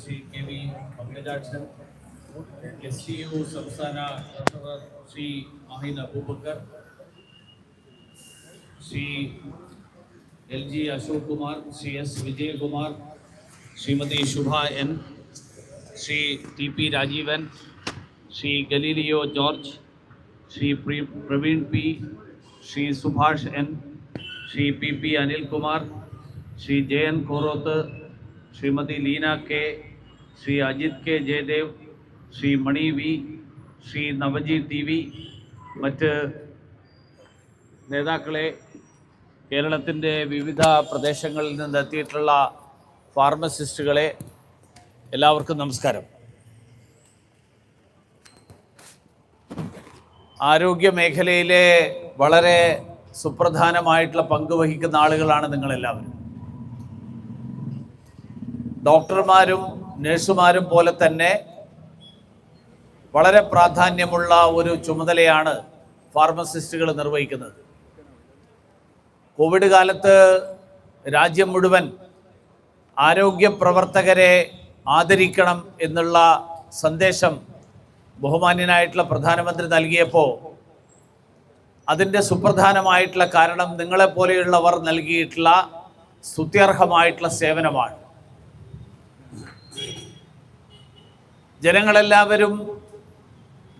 Shri K V Pankajakshan S T U സംസ്ഥാന treasurer Shri Mahin Abubakar Shri L G Ashok Kumar Shri S Vijayakumar Shrimati Shubha N Shri T P Rajeevan Shri Galileo George Shri പ്രി- Praveen P Shri Subhash N Shri Shrimati Leena K Shri Ajith K Jayadev Shri Mani V Shri Navajeeth T V മറ്റ് നേതാക്കളെ കേരളത്തിന്റെ വിവിധ പ്രദേശങ്ങളിൽ നിന്ന് എത്തിയിട്ടുള്ള ഫാർമസിസ്റ്റുകളെ എല്ലാവർക്കും നമസ്കാരം. ആരോഗ്യ മേഖലയിലെ വളരെ സുപ്രധാനമായിട്ടുള്ള പങ്ക് വഹിക്കുന്ന ആളുകളാണ് നിങ്ങളെല്ലാവരും. ഡോക്ടർമാരും നഴ്സുമാരും പോലെ തന്നെ വളരെ പ്രാധാന്യമുള്ള ഒരു ചുമതലയാണ് ഫാർമസിസ്റ്റുകൾ നിർവഹിക്കുന്നത്. കോവിഡ് കാലത്ത് രാജ്യം മുഴുവൻ ആരോഗ്യ പ്രവർത്തകരെ ആദരിക്കണം എന്നുള്ള സന്ദേശം ബഹുമാന്യനായിട്ടുള്ള പ്രധാനമന്ത്രി നൽകിയപ്പോൾ അതിന്റെ സുപ്രധാനമായിട്ടുള്ള കാരണം നിങ്ങളെപ്പോലെയുള്ളവർ നൽകിയിട്ടുള്ള സ്തുത്യർഹമായിട്ടുള്ള സേവനമാണ്. ജനങ്ങളെല്ലാവരും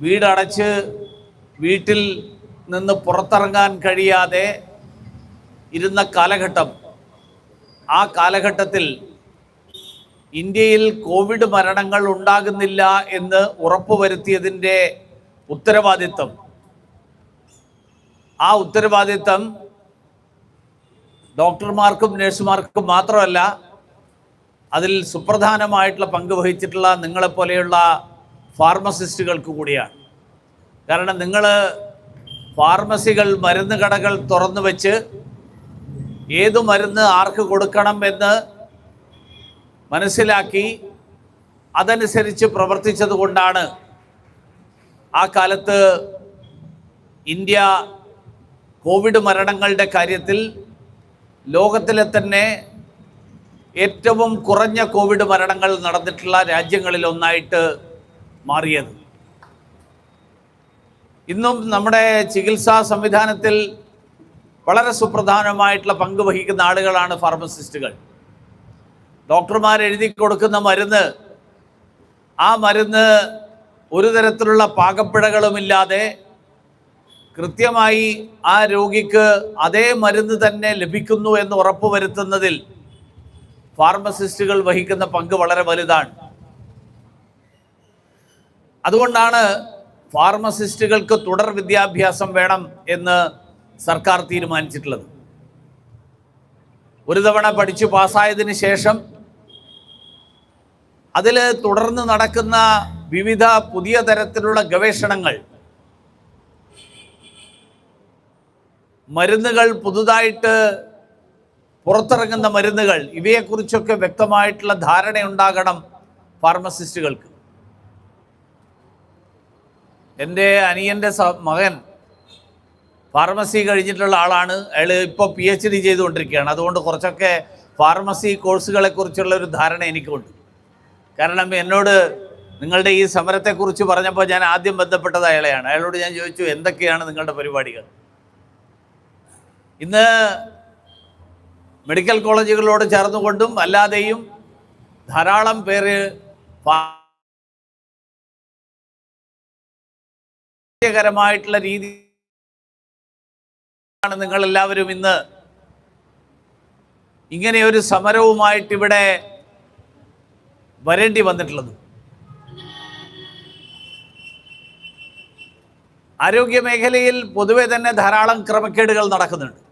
വീടടച്ച് വീട്ടിൽ നിന്ന് പുറത്തിറങ്ങാൻ കഴിയാതെ ഇരുന്ന കാലഘട്ടം. ആ കാലഘട്ടത്തിൽ ഇന്ത്യയിൽ കോവിഡ് മരണങ്ങൾ ഉണ്ടാകുന്നില്ല എന്ന് ഉറപ്പുവരുത്തിയതിന്റെ ഉത്തരവാദിത്വം. ആ ഉത്തരവാദിത്വം ഡോക്ടർമാർക്കും നഴ്സുമാർക്കും മാത്രമല്ല അതിൽ സുപ്രധാനമായിട്ടുള്ള പങ്ക് വഹിച്ചിട്ടുള്ള നിങ്ങളെപ്പോലെയുള്ള ഫാർമസിസ്റ്റുകൾക്ക് കൂടിയാണ്. കാരണം നിങ്ങൾ ഫാർമസികൾ മരുന്ന് കടകൾ തുറന്നു വെച്ച് ഏതു മരുന്ന് ആർക്ക് കൊടുക്കണം എന്ന് മനസ്സിലാക്കി അതനുസരിച്ച് പ്രവർത്തിച്ചതുകൊണ്ടാണ് ആ കാലത്ത് ഇന്ത്യ കോവിഡ് മരണങ്ങളുടെ കാര്യത്തിൽ ലോകത്തിലെ തന്നെ ഏറ്റവും കുറഞ്ഞ കോവിഡ് മരണങ്ങൾ നടന്നിട്ടുള്ള രാജ്യങ്ങളിൽ ഒന്നായിട്ട് മാറിയത്. ഇന്നും നമ്മുടെ ചികിത്സാ സംവിധാനത്തിൽ വളരെ സുപ്രധാനമായിട്ടുള്ള പങ്ക് വഹിക്കുന്ന ആളുകളാണ് ഫാർമസിസ്റ്റുകൾ. ഡോക്ടർമാർ എഴുതി കൊടുക്കുന്ന മരുന്ന് ആ മരുന്ന് ഒരു തരത്തിലുള്ള പാകപ്പിഴകളുമില്ലാതെ കൃത്യമായി ആ രോഗിക്ക് അതേ മരുന്ന് തന്നെ ലഭിക്കുന്നു എന്ന് ഉറപ്പുവരുത്തുന്നതിൽ ഫാർമസിസ്റ്റുകൾ വഹിക്കുന്ന പങ്ക് വളരെ വലുതാണ്. അതുകൊണ്ടാണ് ഫാർമസിസ്റ്റുകൾക്ക് തുടർ വിദ്യാഭ്യാസം വേണം എന്ന് സർക്കാർ തീരുമാനിച്ചിട്ടുള്ളത്. ഒരു തവണ പഠിച്ചു പാസ്സായതിനു ശേഷം അതിൽ തുടർന്ന് നടക്കുന്ന വിവിധ പുതിയ തരത്തിലുള്ള ഗവേഷണങ്ങൾ മരുന്നുകൾ പുതുതായിട്ട് പുറത്തിറങ്ങുന്ന മരുന്നുകൾ ഇവയെക്കുറിച്ചൊക്കെ വ്യക്തമായിട്ടുള്ള ധാരണയുണ്ടാകണം ഫാർമസിസ്റ്റുകൾക്ക്. എന്റെ അനിയന്റെ മകൻ ഫാർമസി കഴിഞ്ഞിട്ടുള്ള ആളാണ്. അയാൾ ഇപ്പോൾ പി എച്ച് ഡി ചെയ്തുകൊണ്ടിരിക്കുകയാണ്. അതുകൊണ്ട് കുറച്ചൊക്കെ ഫാർമസി കോഴ്സുകളെക്കുറിച്ചുള്ള ഒരു ധാരണ എനിക്കുണ്ട്. കാരണം എന്നോട് നിങ്ങളുടെ ഈ സമരത്തെക്കുറിച്ച് പറഞ്ഞപ്പോൾ ഞാൻ ആദ്യം ബന്ധപ്പെട്ടത് അയാളെയാണ്. അയാളോട് ഞാൻ ചോദിച്ചു എന്തൊക്കെയാണ് നിങ്ങളുടെ പരിപാടികൾ? ഇന്ന് മെഡിക്കൽ കോളേജുകളോട് ചേർന്നുകൊണ്ടും അല്ലാതെയും ധാരാളം പേര് കരമായിട്ടുള്ള രീതി ആണ് നിങ്ങൾ എല്ലാവരും ഇന്ന് ഇങ്ങനെ ഒരു സമരവുമായിട്ട് ഇവിടെ വരേണ്ടി വന്നിട്ടുള്ളത്. ആരോഗ്യ മേഖലയിൽ പൊതുവെ തന്നെ ധാരാളം ക്രമക്കേടുകൾ നടക്കുന്നുണ്ട്.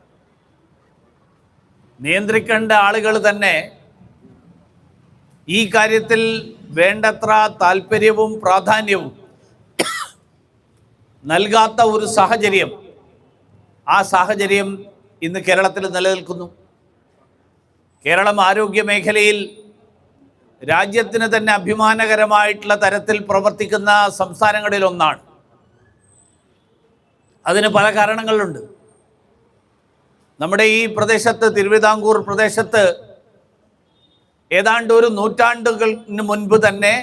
നിയന്ത്രിക്കേണ്ട ആളുകൾ തന്നെ ഈ കാര്യത്തിൽ വേണ്ടത്ര താല്പര്യവും പ്രാധാന്യവും നൽകാത്ത ഒരു സാഹചര്യം. ആ സാഹചര്യം ഇന്ന് കേരളത്തിൽ നിലനിൽക്കുന്നു. കേരളം ആരോഗ്യ മേഖലയിൽ രാജ്യത്തിന് തന്നെ അഭിമാനകരമായിട്ടുള്ള തരത്തിൽ പ്രവർത്തിക്കുന്ന സംസ്ഥാനങ്ങളിലൊന്നാണ്. അതിന് പല കാരണങ്ങളുണ്ട്. നമ്മുടെ ഈ പ്രദേശത്ത് തിരുവിതാംകൂർ പ്രദേശത്ത് ഏതാണ്ട് ഒരു നൂറ്റാണ്ടുകളിന് മുൻപ് തന്നെ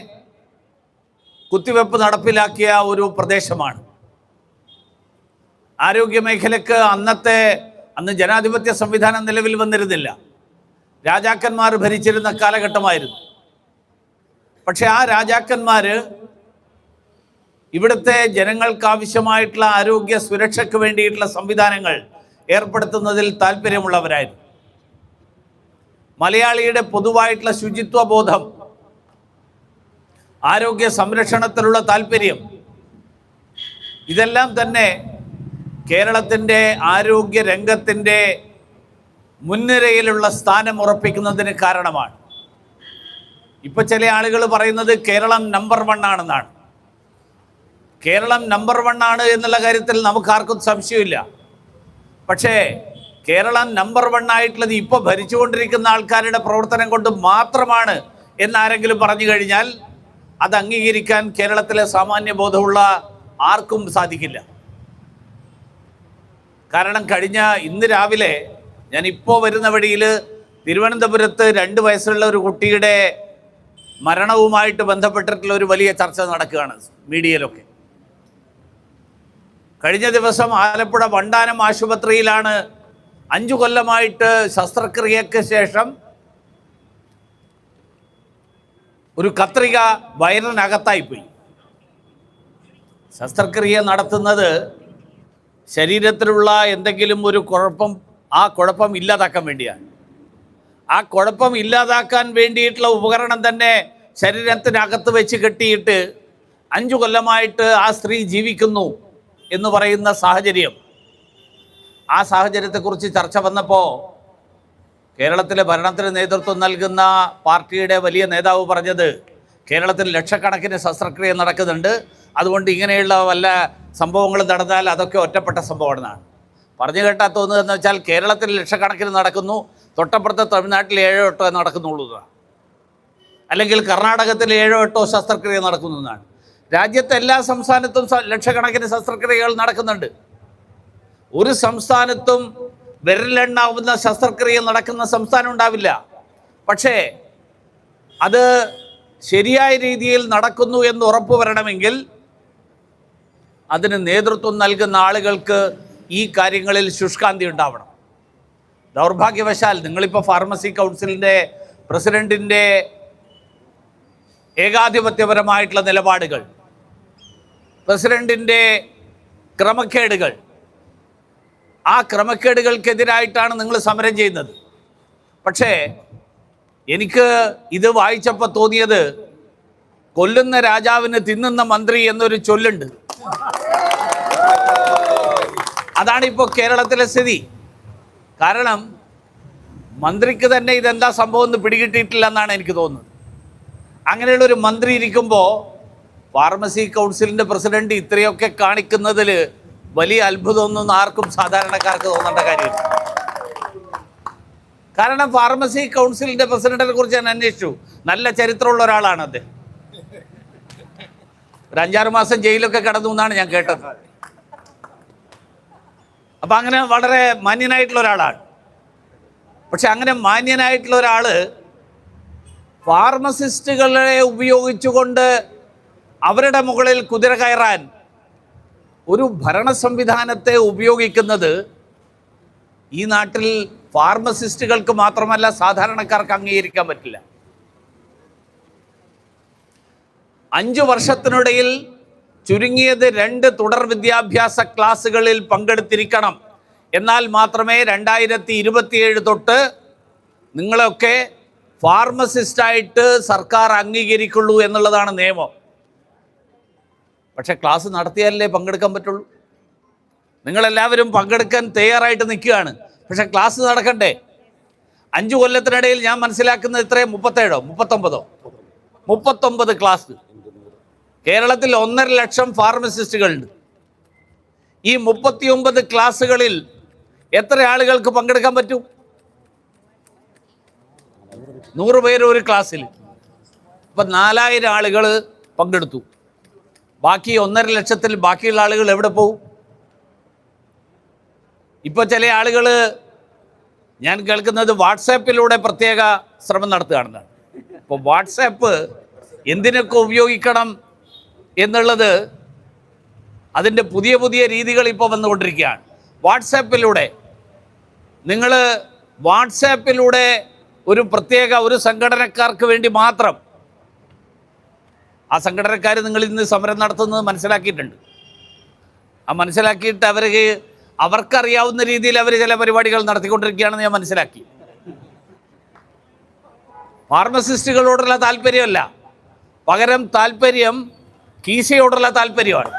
കുത്തിവെപ്പ് നടപ്പിലാക്കിയ ഒരു പ്രദേശമാണ്. ആരോഗ്യ മേഖലയ്ക്ക് അന്നത്തെ അന്ന് ജനാധിപത്യ സംവിധാനം നിലവിൽ വന്നിരുന്നില്ല. രാജാക്കന്മാർ ഭരിച്ചിരുന്ന കാലഘട്ടമായിരുന്നു. പക്ഷെ ആ രാജാക്കന്മാർ ഇവിടുത്തെ ജനങ്ങൾക്ക് ആവശ്യമായിട്ടുള്ള ആരോഗ്യ സുരക്ഷയ്ക്ക് വേണ്ടിയിട്ടുള്ള സംവിധാനങ്ങൾ ഏർപ്പെടുത്തുന്നതിൽ താല്പര്യമുള്ളവരായിരുന്നു. മലയാളിയുടെ പൊതുവായിട്ടുള്ള ശുചിത്വ ബോധം ആരോഗ്യ സംരക്ഷണത്തിലുള്ള താല്പര്യം ഇതെല്ലാം തന്നെ കേരളത്തിന്റെ ആരോഗ്യ രംഗത്തിന്റെ മുൻനിരയിലുള്ള സ്ഥാനം ഉറപ്പിക്കുന്നതിന് കാരണമാണ്. ഇപ്പൊ ചില ആളുകൾ പറയുന്നത് കേരളം നമ്പർ വൺ ആണെന്നാണ്. കേരളം നമ്പർ വൺ ആണ് എന്നുള്ള കാര്യത്തിൽ നമുക്ക് ആർക്കും സംശയമില്ല. പക്ഷേ കേരളം നമ്പർ വൺ ആയിട്ടുള്ളത് ഇപ്പോൾ ഭരിച്ചുകൊണ്ടിരിക്കുന്ന ആൾക്കാരുടെ പ്രവർത്തനം കൊണ്ട് മാത്രമാണ് എന്നാരെങ്കിലും പറഞ്ഞു കഴിഞ്ഞാൽ അത് അംഗീകരിക്കാൻ കേരളത്തിലെ സാമാന്യ ബോധമുള്ള ആർക്കും സാധിക്കില്ല. കാരണം കഴിഞ്ഞ ഇന്ന് രാവിലെ ഞാൻ ഇപ്പോൾ വരുന്ന വഴിയിൽ തിരുവനന്തപുരത്ത് രണ്ട് വയസ്സുള്ള ഒരു കുട്ടിയുടെ മരണവുമായിട്ട് ബന്ധപ്പെട്ടിട്ടുള്ള ഒരു വലിയ ചർച്ച നടക്കുകയാണ് മീഡിയയിലൊക്കെ. കഴിഞ്ഞ ദിവസം ആലപ്പുഴ വണ്ടാനം ആശുപത്രിയിലാണ് അഞ്ചു കൊല്ലമായിട്ട് ശസ്ത്രക്രിയക്ക് ശേഷം ഒരു കത്രിക വയറിനകത്തായിപ്പോയി. ശസ്ത്രക്രിയ നടത്തുന്നത് ശരീരത്തിലുള്ള എന്തെങ്കിലും ഒരു കുഴപ്പം ആ കുഴപ്പം ഇല്ലാതാക്കാൻ വേണ്ടിയാണ്. ആ കുഴപ്പം ഇല്ലാതാക്കാൻ വേണ്ടിയിട്ടുള്ള ഉപകരണം തന്നെ ശരീരത്തിനകത്ത് വെച്ച് കെട്ടിയിട്ട് അഞ്ചു കൊല്ലമായിട്ട് ആ സ്ത്രീ ജീവിക്കുന്നു. എന്ന് പറയുന്ന സാഹചര്യം. ആ സാഹചര്യത്തെക്കുറിച്ച് ചർച്ച വന്നപ്പോൾ കേരളത്തിലെ ഭരണത്തിന് നേതൃത്വം നൽകുന്ന പാർട്ടിയുടെ വലിയ നേതാവ് പറഞ്ഞത് കേരളത്തിൽ ലക്ഷക്കണക്കിന് ശസ്ത്രക്രിയ നടക്കുന്നുണ്ട്. അതുകൊണ്ട് ഇങ്ങനെയുള്ള വല്ല സംഭവങ്ങൾ നടന്നാൽ അതൊക്കെ ഒറ്റപ്പെട്ട സംഭവമാണെന്നാണ്. പറഞ്ഞു കേട്ടാൽ തോന്നുന്നതെന്ന് വെച്ചാൽ കേരളത്തിൽ ലക്ഷക്കണക്കിന് നടക്കുന്നു. തൊട്ടപ്പുറത്തെ തമിഴ്നാട്ടിൽ ഏഴോ എട്ടോ നടക്കുന്നുള്ളൂ അല്ലെങ്കിൽ കർണാടകത്തിൽ ഏഴോ എട്ടോ ശസ്ത്രക്രിയ നടക്കുന്നു എന്നാണ്. രാജ്യത്തെ എല്ലാ സംസ്ഥാനത്തും ലക്ഷക്കണക്കിന് ശസ്ത്രക്രിയകൾ നടക്കുന്നുണ്ട്. ഒരു സംസ്ഥാനത്തും വിരലെണ്ണാവുന്ന ശസ്ത്രക്രിയ നടക്കുന്ന സംസ്ഥാനം ഉണ്ടാവില്ല. പക്ഷേ അത് ശരിയായ രീതിയിൽ നടക്കുന്നു എന്ന് ഉറപ്പു വരണമെങ്കിൽ അതിന് നേതൃത്വം നൽകുന്ന ആളുകൾക്ക് ഈ കാര്യങ്ങളിൽ ശുഷ്കാന്തി ഉണ്ടാവണം. ദൗർഭാഗ്യവശാൽ നിങ്ങളിപ്പോൾ ഫാർമസി കൗൺസിലിന്റെ പ്രസിഡന്റിന്റെ ഏകാധിപത്യപരമായിട്ടുള്ള നിലപാടുകൾ പ്രസിഡന്റിന്റെ ക്രമക്കേടുകൾ. ആ ക്രമക്കേടുകൾക്കെതിരായിട്ടാണ് നിങ്ങൾ സമരം ചെയ്യുന്നത്. പക്ഷേ എനിക്ക് ഇത് വായിച്ചപ്പോൾ തോന്നിയത് കൊല്ലുന്ന രാജാവിന് തിന്നുന്ന മന്ത്രി എന്നൊരു ചൊല്ലുണ്ട്. അതാണ് ഇപ്പോൾ കേരളത്തിലെ സ്ഥിതി. കാരണം മന്ത്രിക്ക് തന്നെ ഇതെന്താ സംഭവം എന്ന് പിടികിട്ടിയിട്ടില്ല എന്നാണ് എനിക്ക് തോന്നുന്നത്. അങ്ങനെയുള്ളൊരു മന്ത്രി ഇരിക്കുമ്പോൾ ഫാർമസി കൗൺസിലിന്റെ പ്രസിഡന്റ് ഇത്രയൊക്കെ കാണിക്കുന്നതിൽ വലിയ അത്ഭുതമൊന്നും ആർക്കും സാധാരണക്കാർക്ക് തോന്നേണ്ട കാര്യമില്ല. കാരണം ഫാർമസി കൗൺസിലിന്റെ പ്രസിഡന്റിനെ കുറിച്ച് ഞാൻ അന്വേഷിച്ചു. നല്ല ചരിത്രമുള്ള ഒരാളാണ് അദ്ദേഹം. ഒരു അഞ്ചാറ് മാസം ജയിലൊക്കെ കിടന്നു എന്നാണ് ഞാൻ കേട്ടത്. അപ്പം അങ്ങനെ വളരെ മാന്യനായിട്ടുള്ള ഒരാളാണ്. പക്ഷെ അങ്ങനെ മാന്യനായിട്ടുള്ള ഒരാൾ ഫാർമസിസ്റ്റുകളെ ഉപയോഗിച്ചുകൊണ്ട് അവരുടെ മുകളിൽ കുതിര കയറാൻ ഒരു ഭരണ സംവിധാനത്തെ ഉപയോഗിക്കുന്നത് ഈ നാട്ടിൽ ഫാർമസിസ്റ്റുകൾക്ക് മാത്രമല്ല സാധാരണക്കാർക്ക് അംഗീകരിക്കാൻ പറ്റില്ല. അഞ്ചു വർഷത്തിനിടയിൽ ചുരുങ്ങിയത് രണ്ട് തുടർ വിദ്യാഭ്യാസ ക്ലാസ്സുകളിൽ പങ്കെടുത്തിരിക്കണം. എന്നാൽ മാത്രമേ രണ്ടായിരത്തി ഇരുപത്തിയേഴ് തൊട്ട് നിങ്ങളൊക്കെ ഫാർമസിസ്റ്റായിട്ട് സർക്കാർ അംഗീകരിക്കുള്ളൂ എന്നുള്ളതാണ് നിയമം. പക്ഷെ ക്ലാസ് നടത്തിയാലല്ലേ പങ്കെടുക്കാൻ പറ്റുള്ളൂ? നിങ്ങളെല്ലാവരും പങ്കെടുക്കാൻ തയ്യാറായിട്ട് നിൽക്കുകയാണ്. പക്ഷെ ക്ലാസ് നടക്കണ്ടേ? അഞ്ചു കൊല്ലത്തിനിടയിൽ ഞാൻ മനസ്സിലാക്കുന്നത് ഇത്രയും മുപ്പത്തേഴോ? മുപ്പത്തൊമ്പതോ? മുപ്പത്തൊമ്പത് ക്ലാസ്. കേരളത്തിൽ ഒന്നര ലക്ഷം ഫാർമസിസ്റ്റുകളുണ്ട്. ഈ മുപ്പത്തിയൊമ്പത് ക്ലാസ്സുകളിൽ എത്ര ആളുകൾക്ക് പങ്കെടുക്കാൻ പറ്റും? നൂറ് പേര് ഒരു ക്ലാസ്സിൽ. അപ്പം നാലായിരം ആളുകൾ പങ്കെടുത്തു. ബാക്കി ഒന്നര ലക്ഷത്തിൽ ബാക്കിയുള്ള ആളുകൾ എവിടെ പോകും ഇപ്പോൾ ചില ആളുകൾ ഞാൻ കേൾക്കുന്നത് വാട്സാപ്പിലൂടെ പ്രത്യേക ശ്രമം നടത്തുകയാണെന്ന് ഇപ്പോൾ വാട്സാപ്പ് എന്തിനൊക്കെ ഉപയോഗിക്കണം എന്നുള്ളത് അതിന്റെ പുതിയ പുതിയ രീതികൾ ഇപ്പോൾ വന്നുകൊണ്ടിരിക്കുകയാണ്. വാട്സാപ്പിലൂടെ നിങ്ങൾ വാട്സാപ്പിലൂടെ ഒരു പ്രത്യേക ഒരു സംഘടനക്കാർക്ക് വേണ്ടി മാത്രം ആ സംഘടനക്കാർ നിങ്ങൾ ഇന്ന് സമരം നടത്തുന്നത് മനസ്സിലാക്കിയിട്ടുണ്ട്. ആ മനസ്സിലാക്കിയിട്ട് അവർക്ക് അവർക്കറിയാവുന്ന രീതിയിൽ അവർ ചില പരിപാടികൾ നടത്തിക്കൊണ്ടിരിക്കുകയാണെന്ന് ഞാൻ മനസ്സിലാക്കി. ഫാർമസിസ്റ്റുകളോടുള്ള താല്പര്യമല്ല. പകരം താല്പര്യം കീശയോടുള്ള താല്പര്യമാണ്.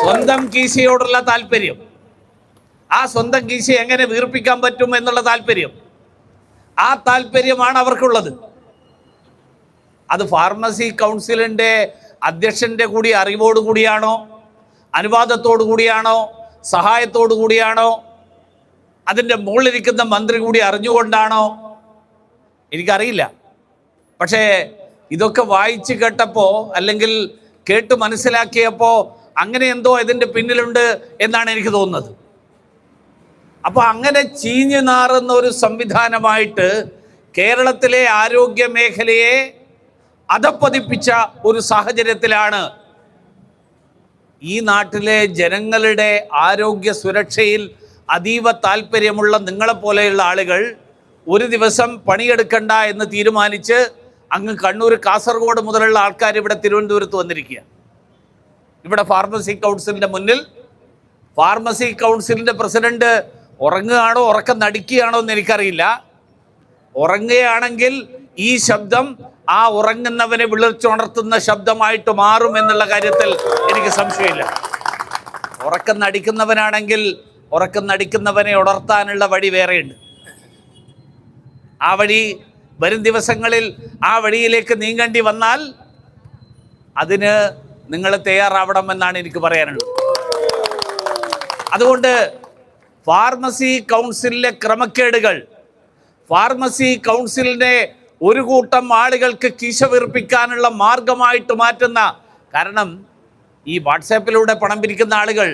സ്വന്തം കീശയോടുള്ള താല്പര്യം. ആ സ്വന്തം കീശ എങ്ങനെ വീർപ്പിക്കാൻ പറ്റും എന്നുള്ള താല്പര്യം. ആ താല്പര്യമാണ് അവർക്കുള്ളത്. അത് ഫാർമസി കൗൺസിലിന്റെ അധ്യക്ഷന്റെ കൂടി അറിവോട് കൂടിയാണോ? അനുവാദത്തോടു കൂടിയാണോ? സഹായത്തോടു കൂടിയാണോ? അതിന്റെ മുകളിലിരിക്കുന്ന മന്ത്രി കൂടി അറിഞ്ഞുകൊണ്ടാണോ? എനിക്കറിയില്ല. പക്ഷേ ഇതൊക്കെ വായിച്ച് കേട്ടപ്പോൾ അല്ലെങ്കിൽ കേട്ട് മനസ്സിലാക്കിയപ്പോൾ അങ്ങനെ എന്തോ ഇതിന്റെ പിന്നിലുണ്ട് എന്നാണ് എനിക്ക് തോന്നുന്നത്. അപ്പോൾ അങ്ങനെ ചീഞ്ഞു നാറുന്ന ഒരു സംവിധാനമായിട്ട് കേരളത്തിലെ ആരോഗ്യ മേഖലയെ അധപ്പതിപ്പിച്ച ഒരു സാഹചര്യത്തിലാണ് ഈ നാട്ടിലെ ജനങ്ങളുടെ ആരോഗ്യ സുരക്ഷയിൽ അതീവ താല്പര്യമുള്ള നിങ്ങളെപ്പോലെയുള്ള ആളുകൾ ഒരു ദിവസം പണിയെടുക്കണ്ട എന്ന് തീരുമാനിച്ച് അങ്ങ് കണ്ണൂർ കാസർഗോഡ് മുതലുള്ള ആൾക്കാർ ഇവിടെ തിരുവനന്തപുരത്ത് വന്നിരിക്കുക ഇവിടെ ഫാർമസി കൗൺസിലിന്റെ മുന്നിൽ ഫാർമസി കൗൺസിലിന്റെ പ്രസിഡന്റ് ഉറങ്ങുകയാണോ ഉറക്കം നടിക്കുകയാണോ എന്ന് എനിക്കറിയില്ല. ഉറങ്ങുകയാണെങ്കിൽ ഈ ശബ്ദം ആ ഉറങ്ങുന്നവനെ വിളിച്ചുണർത്തുന്ന ശബ്ദമായിട്ട് മാറും എന്നുള്ള കാര്യത്തിൽ എനിക്ക് സംശയമില്ല. ഉറക്കം നടിക്കുന്നവനാണെങ്കിൽ ഉറക്കം നടിക്കുന്നവനെ ഉണർത്താനുള്ള വഴി വേറെയുണ്ട്. ആ വഴി വരും ദിവസങ്ങളിൽ ആ വഴിയിലേക്ക് നീങ്ങേണ്ടി വന്നാൽ അതിന് നിങ്ങൾ തയ്യാറാവണമെന്നാണ് എനിക്ക് പറയാനുള്ളത്. അതുകൊണ്ട് ഫാർമസി കൗൺസിലിലെ ക്രമക്കേടുകൾ ഫാർമസി കൗൺസിലിനെ ഒരു കൂട്ടം ആളുകൾക്ക് കീശ വീർപ്പിക്കാനുള്ള മാർഗമായിട്ട് മാറ്റുന്ന കാരണം ഈ വാട്സാപ്പിലൂടെ പണം പിരിക്കുന്ന ആളുകൾ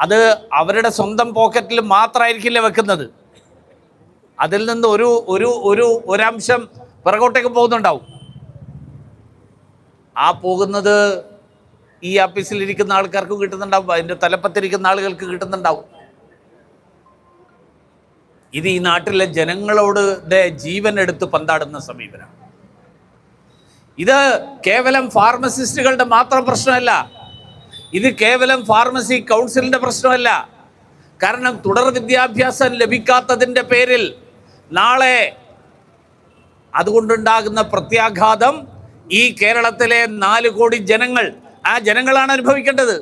അത് അവരുടെ സ്വന്തം പോക്കറ്റിൽ മാത്രമായിരിക്കില്ല വെക്കുന്നത്. അതിൽ നിന്ന് ഒരു ഒരു ഒരു ഒരംശം പിറകോട്ടേക്ക് പോകുന്നുണ്ടാവും. ആ പോകുന്നത് ഈ ഓഫീസിലിരിക്കുന്ന ആൾക്കാർക്ക് കിട്ടുന്നുണ്ടാവും അതിന്റെ തലപ്പത്തിരിക്കുന്ന ആളുകൾക്ക് കിട്ടുന്നുണ്ടാവും. ഇത് ഈ നാട്ടിലെ ജനങ്ങളോട് ജീവൻ എടുത്ത് പന്താടുന്ന സമീപനം. ഇത് കേവലം ഫാർമസിസ്റ്റുകളുടെ മാത്രം പ്രശ്നമല്ല. ഇത് കേവലം ഫാർമസി കൗൺസിലിന്റെ പ്രശ്നമല്ല. കാരണം തുടർ വിദ്യാഭ്യാസം ലഭിക്കാത്തതിന്റെ പേരിൽ നാളെ അതുകൊണ്ടുണ്ടാകുന്ന പ്രത്യാഘാതം ഈ കേരളത്തിലെ നാല് കോടി ജനങ്ങൾ ആ ജനങ്ങളാണ് അനുഭവിക്കേണ്ടത്.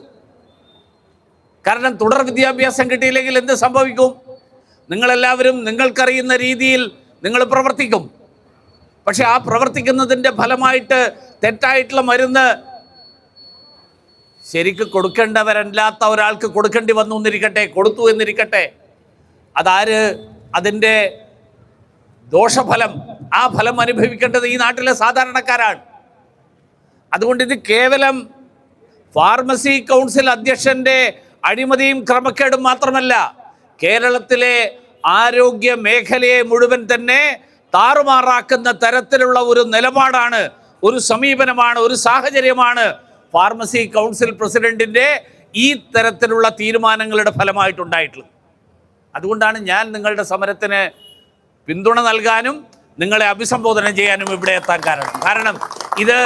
കാരണം തുടർ വിദ്യാഭ്യാസം കിട്ടിയില്ലെങ്കിൽ എന്ത് സംഭവിക്കും? നിങ്ങളെല്ലാവരും നിങ്ങൾക്കറിയുന്ന രീതിയിൽ നിങ്ങൾ പ്രവർത്തിക്കും. പക്ഷെ ആ പ്രവർത്തിക്കുന്നതിന്റെ ഫലമായിട്ട് തെറ്റായിട്ടുള്ള മരുന്ന് ശരിക്ക് കൊടുക്കേണ്ടവരല്ലാത്ത ഒരാൾക്ക് കൊടുക്കേണ്ടി വന്നു എന്നിരിക്കട്ടെ കൊടുത്തു എന്നിരിക്കട്ടെ. അതാര് അതിന്റെ ദോഷഫലം? ആ ഫലം അനുഭവിക്കേണ്ടത് ഈ നാട്ടിലെ സാധാരണക്കാരാണ്. അതുകൊണ്ട് ഇത് കേവലം ഫാർമസി കൗൺസിൽ അധ്യക്ഷന്റെ അഴിമതിയും ക്രമക്കേടും മാത്രമല്ല. കേരളത്തിലെ ആരോഗ്യ മേഖലയെ മുഴുവൻ തന്നെ താറുമാറാക്കുന്ന തരത്തിലുള്ള ഒരു നിലപാടാണ് ഒരു സമീപനമാണ് ഒരു സാഹചര്യമാണ് ഫാർമസി കൗൺസിൽ പ്രസിഡന്റിന്റെ ഈ തരത്തിലുള്ള തീരുമാനങ്ങളുടെ ഫലമായിട്ടുണ്ടായിട്ടുള്ളത്. അതുകൊണ്ടാണ് ഞാൻ നിങ്ങളുടെ സമരത്തിന് പിന്തുണ നൽകാനും നിങ്ങളെ അഭിസംബോധന ചെയ്യാനും ഇവിടെ എത്താൻ കാരണം. കാരണം ഇത്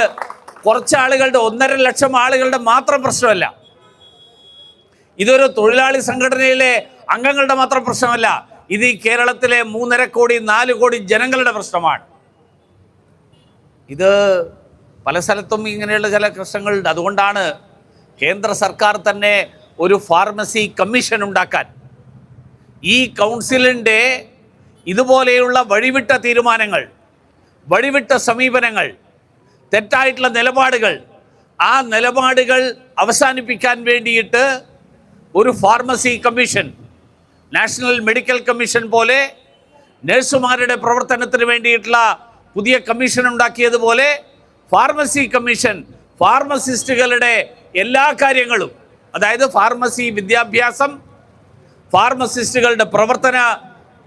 കുറച്ച് ആളുകളുടെ ഒന്നര ലക്ഷം ആളുകളുടെ മാത്രം പ്രശ്നമല്ല. ഇതൊരു തൊഴിലാളി സംഘടനയിലെ അംഗങ്ങളുടെ മാത്രം പ്രശ്നമല്ല. ഇത് ഈ കേരളത്തിലെ മൂന്നര കോടി നാല് കോടി ജനങ്ങളുടെ പ്രശ്നമാണ്. ഇത് പല സ്ഥലത്തും ഇങ്ങനെയുള്ള ചില പ്രശ്നങ്ങളുണ്ട്. അതുകൊണ്ടാണ് കേന്ദ്ര സർക്കാർ തന്നെ ഒരു ഫാർമസി കമ്മീഷൻ ഉണ്ടാക്കാൻ. ഈ കൗൺസിലിന്റെ ഇതുപോലെയുള്ള വഴിവിട്ട തീരുമാനങ്ങൾ വഴിവിട്ട സമീപനങ്ങൾ തെറ്റായിട്ടുള്ള നിലപാടുകൾ ആ നിലപാടുകൾ അവസാനിപ്പിക്കാൻ വേണ്ടിയിട്ട് ഒരു pharmacy commission national medical commission പോലെ നഴ്സുമാരുടെ പ്രവർത്തനത്തിന് വേണ്ടിയിട്ടുള്ള പുതിയ കമ്മീഷൻ ഉണ്ടാക്കിയതുപോലെ ഫാർമസി കമ്മീഷൻ ഫാർമസിസ്റ്റുകളുടെ എല്ലാ കാര്യങ്ങളും അതായത് ഫാർമസി വിദ്യാഭ്യാസം ഫാർമസിസ്റ്റുകളുടെ പ്രവർത്തന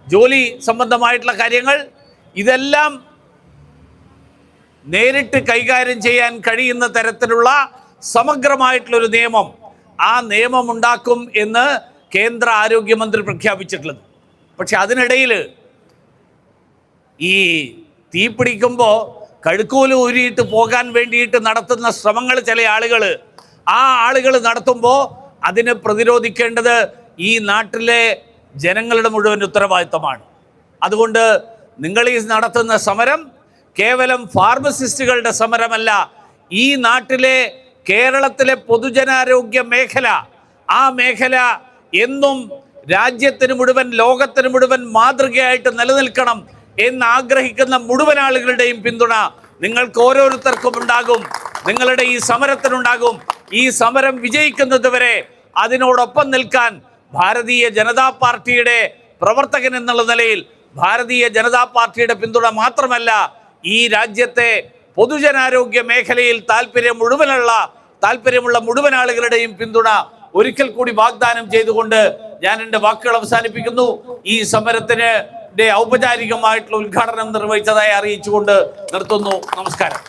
ജോലി സംബന്ധമായിട്ടുള്ള കാര്യങ്ങൾ ഇതെല്ലാം നേരിട്ട് കൈകാര്യം ചെയ്യാൻ കഴിയുന്ന തരത്തിലുള്ള സമഗ്രമായിട്ടുള്ളൊരു നിയമം ആ നിയമം ഉണ്ടാക്കും എന്ന് കേന്ദ്ര ആരോഗ്യമന്ത്രി പ്രഖ്യാപിച്ചിട്ടുള്ളത്. പക്ഷെ അതിനിടയിൽ ഈ തീ പിടിക്കുമ്പോൾ കഴുക്കൂൽ ഊരിയിട്ട് പോകാൻ വേണ്ടിയിട്ട് നടത്തുന്ന ശ്രമങ്ങൾ ചില ആളുകൾ ആ ആളുകൾ നടത്തുമ്പോൾ അതിനെ പ്രതിരോധിക്കേണ്ടത് ഈ നാട്ടിലെ ജനങ്ങളുടെ മുഴുവൻ ഉത്തരവാദിത്തമാണ് അതുകൊണ്ട് നിങ്ങൾ ഈ നടത്തുന്ന സമരം കേവലം ഫാർമസിസ്റ്റുകളുടെ സമരമല്ല ഈ നാട്ടിലെ കേരളത്തിലെ പൊതുജനാരോഗ്യ മേഖല. ആ മേഖല എന്നും രാജ്യത്തിന് മുഴുവൻ ലോകത്തിന് മുഴുവൻ മാതൃകയായിട്ട് നിലനിൽക്കണം എന്ന് ആഗ്രഹിക്കുന്ന മുഴുവൻ ആളുകളുടെയും പിന്തുണ നിങ്ങൾക്ക് ഓരോരുത്തർക്കും ഉണ്ടാകും. നിങ്ങളുടെ ഈ സമരത്തിനുണ്ടാകും. ഈ സമരം വിജയിക്കുന്നത് വരെ അതിനോടൊപ്പം നിൽക്കാൻ ഭാരതീയ ജനതാ പാർട്ടിയുടെ പ്രവർത്തകൻ എന്നുള്ള നിലയിൽ ഭാരതീയ ജനതാ പാർട്ടിയുടെ പിന്തുണ മാത്രമല്ല ഈ രാജ്യത്തെ പൊതുജനാരോഗ്യ മേഖലയിൽ താല്പര്യം മുഴുവനുള്ള താല്പര്യമുള്ള മുഴുവൻ ആളുകളുടെയും പിന്തുണ ഒരിക്കൽ കൂടി വാഗ്ദാനം ചെയ്തുകൊണ്ട് ഞാൻ എന്റെ വാക്കുകൾ അവസാനിപ്പിക്കുന്നു. ഈ സമരത്തിന് ഔപചാരികമായിട്ടുള്ള ഉദ്ഘാടനം നിർവഹിച്ചതായി അറിയിച്ചുകൊണ്ട് നിർത്തുന്നു. നമസ്കാരം.